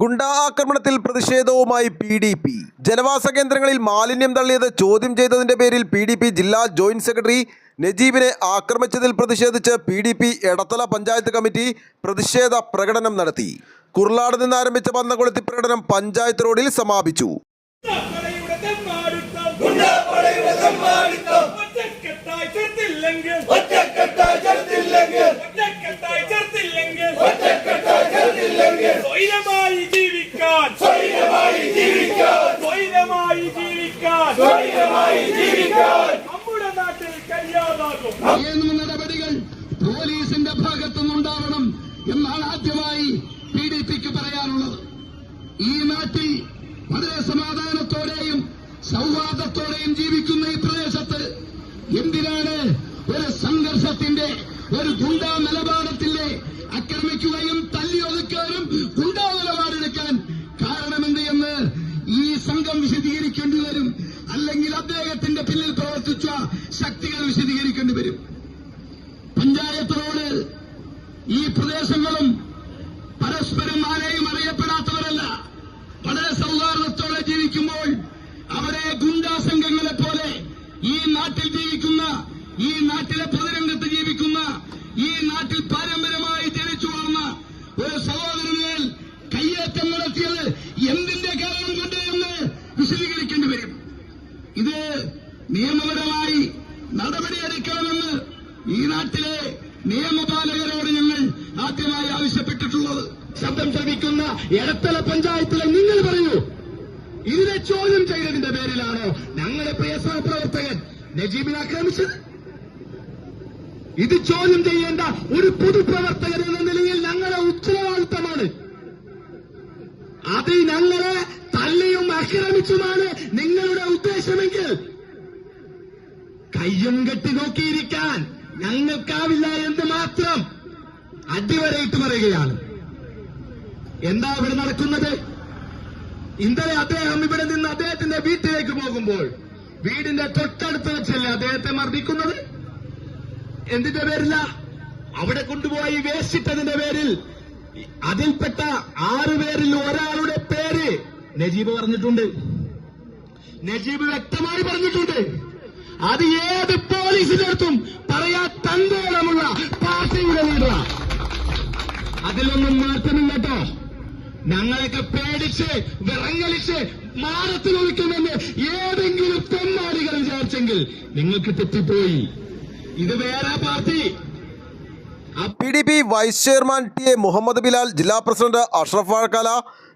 ഗുണ്ടാ ആക്രമണത്തിൽ പ്രതിഷേധവുമായി P D P ജനവാസ കേന്ദ്രങ്ങളിൽ മാലിന്യം തള്ളിയത് ചോദ്യം ചെയ്തതിന്റെ പേരിൽ പി ഡി പി ജില്ലാ ജോയിന്റ് സെക്രട്ടറി നജീബിനെ ആക്രമിച്ചതിൽ പ്രതിഷേധിച്ച് P D P Edathala panchayat committee പ്രതിഷേധ പ്രകടനം നടത്തി. കുർലാട് നിന്ന് ആരംഭിച്ച പന്തംകൊളുത്തി പ്രകടനം പഞ്ചായത്ത് റോഡിൽ സമാപിച്ചു. ഒറ്റക്കെട്ടായി ചേർത്തില്ലെങ്കിൽ നടപടികൾ പോലീസിന്റെ ഭാഗത്തുനിന്നുണ്ടാവണം എന്നാണ് ആദ്യമായി പി ഡി പിക്ക് പറയാനുള്ളത്. ഈ നാട്ടിൽ വളരെ സമാധാനത്തോടെയും സൗഹാർദ്ദത്തോടെയും ജീവിക്കുന്ന ഈ പ്രദേശത്ത് എന്തിനാണ് ഒരു സംഘർഷത്തിന്റെ ഒരു ഗുണ്ടാ നിലപാടത്തിന്റെ വിശദീകരിക്കേണ്ടി വരും. പഞ്ചായത്ത് റോഡ് ഈ പ്രദേശങ്ങളും പരസ്പരം ആരെയും അറിയപ്പെടാത്തവരല്ല. വളരെ സൗഹാർദ്ദത്തോടെ ജീവിക്കുമ്പോൾ അവരെ ഗുണ്ടാ സംഘങ്ങളെ പോലെ ഈ നാട്ടിൽ ജീവിക്കുന്ന ഈ നാട്ടിലെ പൊതുരംഗത്ത് ജീവിക്കുന്ന ഈ നാട്ടിൽ പാരമ്പര്യമായി ജനിച്ചു വളർന്ന ഒരു സഹോദരനേൽ കയ്യേറ്റം നടത്തിയത് എന്തിന്റെ കാരണം കൊണ്ട് എന്ന് വിശദീകരിക്കേണ്ടി വരും. ഇത് നിയമപരമായി നടപടിയെടുക്കണമെന്ന് ഈ നാട്ടിലെ നിയമപാലകരോട് ഞങ്ങൾ ആദ്യമായി ആവശ്യപ്പെട്ടിട്ടുള്ളത്. ശബ്ദം ശ്രമിക്കുന്ന എടത്തല പഞ്ചായത്തിലെ നിങ്ങൾ പറയൂ. ഇതിനെ ചോദ്യം ചെയ്തതിന്റെ പേരിലാണോ ഞങ്ങളുടെ പ്രിയ സഹപ്രവർത്തകൻ നജീബിനെ ആക്രമിച്ചത്? ഇത് ചോദ്യം ചെയ്യേണ്ട ഒരു പൊതുപ്രവർത്തകൻ എന്ന നിലയിൽ ഞങ്ങളുടെ ഉത്തരവാദിത്തമാണ്. അത് ഞങ്ങളെ തല്ലിയും ആക്രമിച്ചുമാണ് നിങ്ങളുടെ ഉദ്ദേശമെങ്കിൽ കയ്യും കെട്ടി നോക്കിയിരിക്കാൻ ഞങ്ങൾക്കാവില്ല എന്ന് മാത്രം അടിവരയിട്ട് പറയുകയാണ്. എന്താ ഇവിടെ നടക്കുന്നത്? ഇന്നലെ അദ്ദേഹം ഇവിടെ നിന്ന് അദ്ദേഹത്തിന്റെ വീട്ടിലേക്ക് പോകുമ്പോൾ വീടിന്റെ തൊട്ടടുത്ത് വെച്ചല്ലേ അദ്ദേഹത്തെ മർദ്ദിക്കുന്നത്? എന്തിന്റെ പേരില്ല അവിടെ കൊണ്ടുപോയി വേശിട്ടതിന്റെ പേരിൽ അതിൽപ്പെട്ട ആറു പേരിൽ ഒരാളുടെ പേര് നജീബ് പറഞ്ഞിട്ടുണ്ട്. നജീബ് വ്യക്തമായി പറഞ്ഞിട്ടുണ്ട്. അത് ഏത് പോലീസിനടുത്തും പറയാ തന്തോളമുള്ള പാർട്ടിയുടെ ലീഡറാ അതിലൊന്നും മാറ്റമില്ല കേട്ടോ. ഞങ്ങളൊക്കെ പേടിച്ച് വിറങ്ങലിച്ച് മാറത്തിൽ ഒഴിക്കുമെന്ന് ഏതെങ്കിലും തെമ്മാടികൾ വിചാരിച്ചെങ്കിൽ നിങ്ങൾക്ക് തെറ്റിപ്പോയി. ഇത് വേറെ party. P D P vice chairman T A Muhammad Bilal ജില്ലാ പ്രസിഡന്റ് അഷ്റഫ് വാഴക്കാല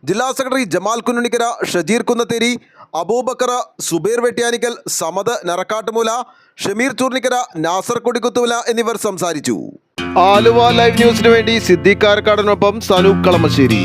ജില്ലാ സെക്രട്ടറി ജമാൽ കുന്നുണിക്കര ഷജീർ കുന്നത്തേരി അബൂബക്കർ സുബേർ വെട്ടിയാനിക്കൽ സമദ് നറക്കാട്ടുമൂല ഷമീർ ചൂർണിക്കര നാസർ കൊടിക്കുത്തുമല എന്നിവർ സംസാരിച്ചു. ആലുവ ലൈവ് ന്യൂസിനു വേണ്ടി സിദ്ദീഖ് കാരക്കാടനൊപ്പം സനൂപ് കളമശ്ശേരി.